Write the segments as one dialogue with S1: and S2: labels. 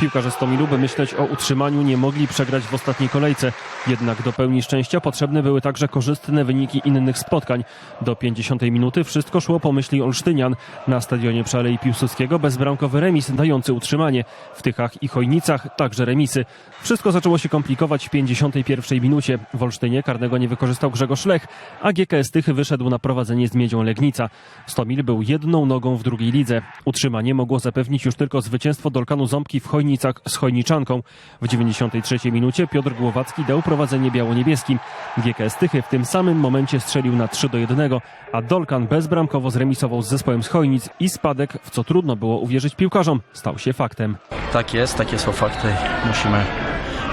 S1: Piłkarze Stomilu, by myśleć o utrzymaniu, nie mogli przegrać w ostatniej kolejce. Jednak do pełni szczęścia potrzebne były także korzystne wyniki innych spotkań. Do 50 minuty wszystko szło po myśli Olsztynian. Na stadionie przy Alei Piłsudskiego bezbramkowy remis dający utrzymanie. W Tychach i Chojnicach także remisy. Wszystko zaczęło się komplikować w 51 minucie. W Olsztynie karnego nie wykorzystał Grzegorz Lech, a GKS Tychy wyszedł na prowadzenie z Miedzią Legnica. Stomil był jedną nogą w drugiej lidze. Utrzymanie mogło zapewnić już tylko zwycięstwo Dolkanu Ząbki w Chojnicach z Chojniczanką. W 93 minucie Piotr Głowacki dał prowadzenie biało-niebieskim. GKS Tychy w tym samym momencie strzelił na 3 do 1, a Dolkan bezbramkowo zremisował z zespołem z Chojnic i spadek, w co trudno było uwierzyć piłkarzom, stał się faktem.
S2: Tak jest, takie są fakty. Musimy,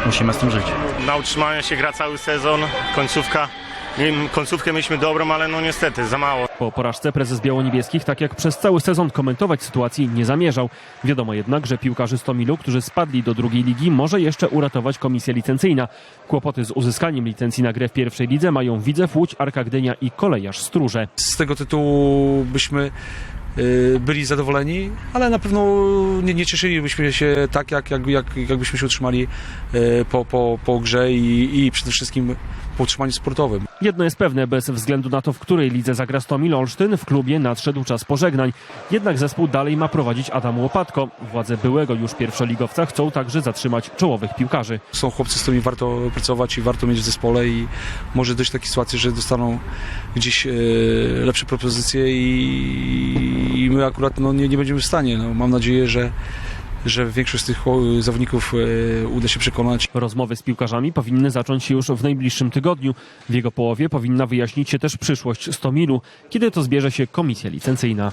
S2: musimy z tym żyć.
S3: Na utrzymanie się gra cały sezon, końcówka. Końcówkę mieliśmy dobrą, ale no niestety za mało.
S1: Po porażce prezes Biało-Niebieskich, tak jak przez cały sezon, komentować sytuacji nie zamierzał. Wiadomo jednak, że piłkarzy Stomilu, którzy spadli do drugiej ligi, może jeszcze uratować komisja licencyjna. Kłopoty z uzyskaniem licencji na grę w pierwszej lidze mają Widzew Łódź, Arka Gdynia i Kolejarz Stróże.
S4: z tego tytułu byśmy byli zadowoleni, ale na pewno nie, nie cieszylibyśmy się tak, jak, jak, jak, jakbyśmy się utrzymali y, po, po, po grze i, i przede wszystkim po utrzymaniu sportowym.
S1: Jedno jest pewne, bez względu na to, w której lidze zagra Stomil Olsztyn, w klubie nadszedł czas pożegnań. Jednak zespół dalej ma prowadzić Adam Łopatko. Władze byłego już pierwszoligowca chcą także zatrzymać czołowych piłkarzy.
S4: Są chłopcy, z którymi warto pracować i warto mieć w zespole i może dojść do takiej sytuacji, że dostaną gdzieś y, lepsze propozycje i my akurat no, nie, nie będziemy w stanie. No, mam nadzieję, że, że większość z tych chło- zawodników y, uda się przekonać.
S1: Rozmowy z piłkarzami powinny zacząć się już w najbliższym tygodniu. W jego połowie powinna wyjaśnić się też przyszłość Stomilu, kiedy to zbierze się komisja licencyjna.